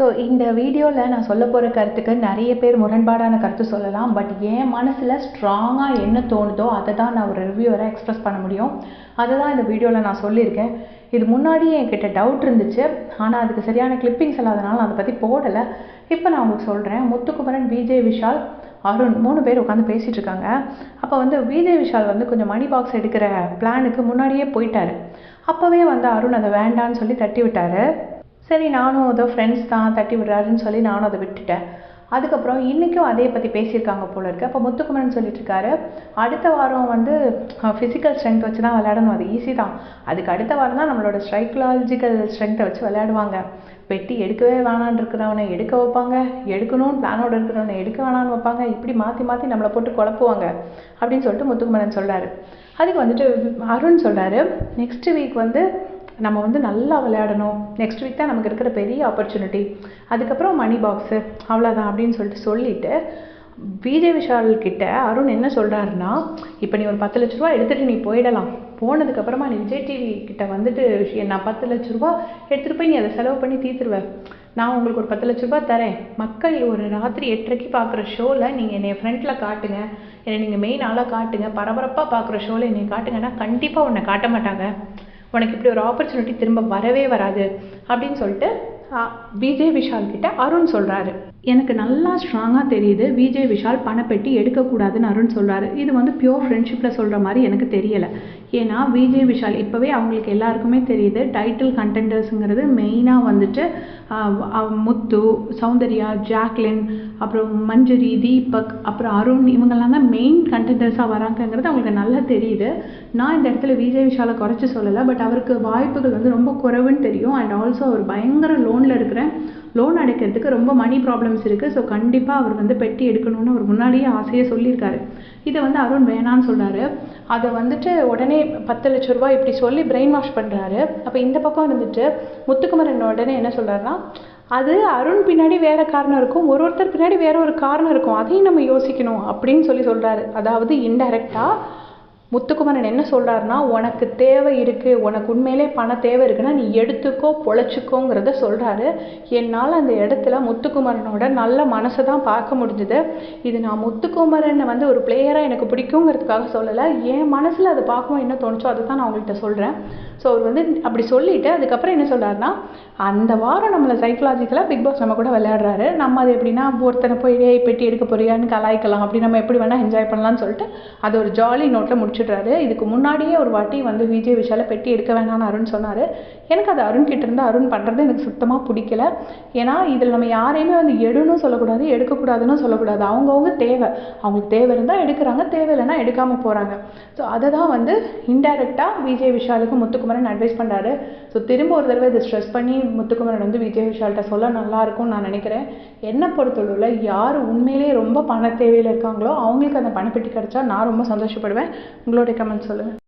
So இந்த வீடியோவில் நான் சொல்ல போகிற கருத்துக்கு நிறைய பேர் முரண்பாடான கருத்து சொல்லலாம். பட் என் மனசில் ஸ்ட்ராங்காக என்ன தோணுதோ அதை தான் நான் ஒரு ரிவ்யூவரை எக்ஸ்ப்ரெஸ் பண்ண முடியும். அதை தான் இந்த வீடியோவில் நான் சொல்லியிருக்கேன். இது முன்னாடியே என்கிட்ட டவுட் இருந்துச்சு. ஆனால் அதுக்கு சரியான கிளிப்பிங்ஸ் இல்லாதனால நான் அதை பற்றி போடலை. இப்போ நான் உங்களுக்கு சொல்கிறேன் முத்துக்குமரன் விஜய் விஷால் அருண் மூணு பேர் உட்காந்து பேசிகிட்டு இருக்காங்க. அப்போ வந்து விஜய் விஷால் வந்து கொஞ்சம் மணி பாக்ஸ் எடுக்கிற பிளானுக்கு முன்னாடியே போயிட்டார். அப்போவே வந்து அருண் அதை வேண்டான்னு சொல்லி தட்டி விட்டார் சரி நானும் ஏதோ ஃப்ரெண்ட்ஸ் தான் தட்டி விடுறாருன்னு சொல்லி நானும் அதை விட்டுட்டேன். அதுக்கப்புறம் இன்றைக்கும் அதே பற்றி பேசியிருக்காங்க போல இருக்கு. அப்போ முத்துக்குமரன் சொல்லிட்டு இருக்காரு அடுத்த வாரம் வந்து ஃபிசிக்கல் ஸ்ட்ரென்த் வச்சு தான் விளையாடணும். அது ஈஸி தான். அதுக்கு அடுத்த வாரம் தான் நம்மளோட ஸ்ட்ரைக்கலாஜிக்கல் ஸ்ட்ரென்த்தை வச்சு விளையாடுவாங்க. வெட்டி எடுக்கவே வேணான்னு இருக்கிறவனை எடுக்க வைப்பாங்க. எடுக்கணும்னு பிளானோட இருக்கிறவனை எடுக்க வேணான்னு வைப்பாங்க. இப்படி மாற்றி மாற்றி நம்மளை போட்டு குழப்புவாங்க அப்படின்னு சொல்லிட்டு முத்துக்குமரன் சொல்கிறாரு அதுக்கு வந்துட்டு அருண் சொல்கிறாரு நெக்ஸ்ட் வீக் வந்து நம்ம வந்து நல்லா விளையாடணும். நெக்ஸ்ட் வீக் தான் நமக்கு இருக்கிற பெரிய ஆப்பர்ச்சுனிட்டி அதுக்கப்புறம் மணி பாக்ஸு அவ்வளோதான் அப்படின்னு சொல்லிட்டு சொல்லிட்டு விஜய் விஷால் கிட்ட அருண் என்ன சொல்கிறாருன்னா இப்போ நீ ஒரு பத்து லட்ச ரூபா எடுத்துகிட்டு நீ போயிடலாம். போனதுக்கப்புறமா நீ விஜய் டிவி கிட்ட வந்துட்டு நான் பத்து லட்ச ரூபா எடுத்துகிட்டு போய் நீ அதை செலவு பண்ணி தீர்த்துருவேன் நான் உங்களுக்கு ஒரு பத்து லட்ச ரூபா தரேன். மக்கள் ஒரு ராத்திரி எட்டரைக்கு பார்க்குற ஷோவில் நீங்கள் என்னை ஃப்ரண்ட்டில் காட்டுங்க. என்னை நீங்கள் மெயின் ஆளாக காட்டுங்க. பரபரப்பாக பார்க்குற ஷோவில் என்னை காட்டுங்கன்னா கண்டிப்பாக உன்னை காட்ட மாட்டாங்க. உனக்கு இப்படி ஒரு ஆப்பர்ச்சுனிட்டி திரும்ப வரவே வராது அப்படின்னு சொல்லிட்டு விஜய் விஷால் கிட்ட அருண் சொல்கிறாரு எனக்கு நல்லா ஸ்ட்ராங்காக தெரியுது. விஜய் விஷால் பணப்பெட்டி எடுக்கக்கூடாதுன்னு அருண் சொல்கிறாரு இது வந்து பியோர் ஃப்ரெண்ட்ஷிப்பில் சொல்கிற மாதிரி எனக்கு தெரியலை. ஏன்னா விஜய் விஷால் இப்போவே அவங்களுக்கு எல்லாருக்குமே தெரியுது. டைட்டில் கண்டெண்டர்ஸுங்கிறது மெயினாக வந்துட்டு முத்து சௌந்தர்யா ஜாக்லின் அப்புறம் மஞ்சரி தீபக் அப்புறம் அருண் இவங்கெல்லாம் தான் மெயின் கண்டெண்டர்ஸாக வராங்கங்கிறது அவங்களுக்கு நல்லா தெரியுது. நான் இந்த இடத்துல விஜய் விஷாலை குறைச்சி சொல்லலை பட் அவருக்கு வாய்ப்புகள் வந்து ரொம்ப குறைவுன்னு தெரியும். அண்ட் ஆல்சோ அவர் பயங்கர லோனில் இருக்கிறேன். லோன் அடைக்கிறதுக்கு ரொம்ப மணி ப்ராப்ளம்ஸ் இருக்குது ஸோ கண்டிப்பாக அவர் வந்து பெட்டி எடுக்கணும்னு அவர் முன்னாடியே ஆசையே சொல்லியிருக்காரு. இதை வந்து அருண் வேணான்னு சொல்கிறாரு அதை வந்துட்டு உடனே பத்து லட்ச ரூபாய் இப்படி சொல்லி பிரெயின் வாஷ் பண்ணுறாரு அப்போ இந்த பக்கம் இருந்துட்டு முத்துக்குமரன் உடனே என்ன சொல்கிறாருன்னா அது அருண் பின்னாடி வேற காரணம் இருக்கும். ஒரு ஒருத்தர் பின்னாடி வேற ஒரு காரணம் இருக்கும். அதையும் நம்ம யோசிக்கணும் அப்படின்னு சொல்லி சொல்கிறாரு அதாவது இன்டைரக்டாக முத்துக்குமரன் என்ன சொல்கிறாருன்னா உனக்கு தேவை இருக்குது உனக்கு உண்மையிலே பண தேவை இருக்குன்னா நீ எடுத்துக்கோ பொழைச்சிக்கோங்கிறத சொல்கிறாரு என்னால் அந்த இடத்துல முத்துக்குமரனோட நல்ல மனசை தான் பார்க்க முடிஞ்சுது. இது நான் முத்துக்குமரனை வந்து ஒரு பிளேயராக எனக்கு பிடிக்குங்கிறதுக்காக சொல்லலை. என் மனசில் அதை பார்க்கவும் என்ன தோணுச்சோ அதை தான் நான் உங்கள்கிட்ட சொல்கிறேன் ஸோ அவர் வந்து அப்படி சொல்லிவிட்டு அதுக்கப்புறம் என்ன சொல்கிறாருன்னா அந்த வாரம் நம்மளை சைக்கலாஜிக்கலாக பிக் பாஸ் நம்ம கூட விளையாடுறாரு. நம்ம அது எப்படின்னா ஒருத்தனை போய் பெட்டி எடுக்க போறியான்னு கலாய்க்கலாம். அப்படி நம்ம எப்படி வேணால் என்ஜாய் பண்ணலாம்னு சொல்லிட்டு அது ஒரு ஜாலி நோட்டில் முடிச்சு முடிச்சிடுறாரு. இதுக்கு முன்னாடியே ஒரு வாட்டி வந்து விஜய் விஷால பெட்டி எடுக்க வேணாம்னு அருண் சொன்னார். எனக்கு அது அருண் கிட்ட இருந்து அருண் பண்ணுறது எனக்கு சுத்தமாக பிடிக்கல. ஏன்னா இதில் நம்ம யாரையுமே வந்து எடுன்னு சொல்லக்கூடாது எடுக்கக்கூடாதுன்னு சொல்லக்கூடாது. அவங்கவுங்க தேவை. அவங்களுக்கு தேவை இருந்தால் எடுக்கிறாங்க தேவை இல்லைன்னா எடுக்காமல் போகிறாங்க ஸோ அதை தான் வந்து இன்டைரக்டாக விஜய் விஷாலுக்கு முத்துக்குமரன் அட்வைஸ் பண்ணுறாரு ஸோ திரும்ப ஒரு தடவை இதை ஸ்ட்ரெஸ் பண்ணி முத்துக்குமரன் வந்து விஜய் விஷால்கிட்ட சொல்ல நல்லா இருக்கும்னு நான் நினைக்கிறேன். என்னை பொறுத்தளவில் யார் உண்மையிலேயே ரொம்ப பண தேவையில் இருக்காங்களோ அவங்களுக்கு அந்த பணப்பெட்டி கிடச்சா நான் ரொம்ப சந்தோஷப்படுவேன். உங்களுடைய கமெண்ட் சொல்லுங்கள்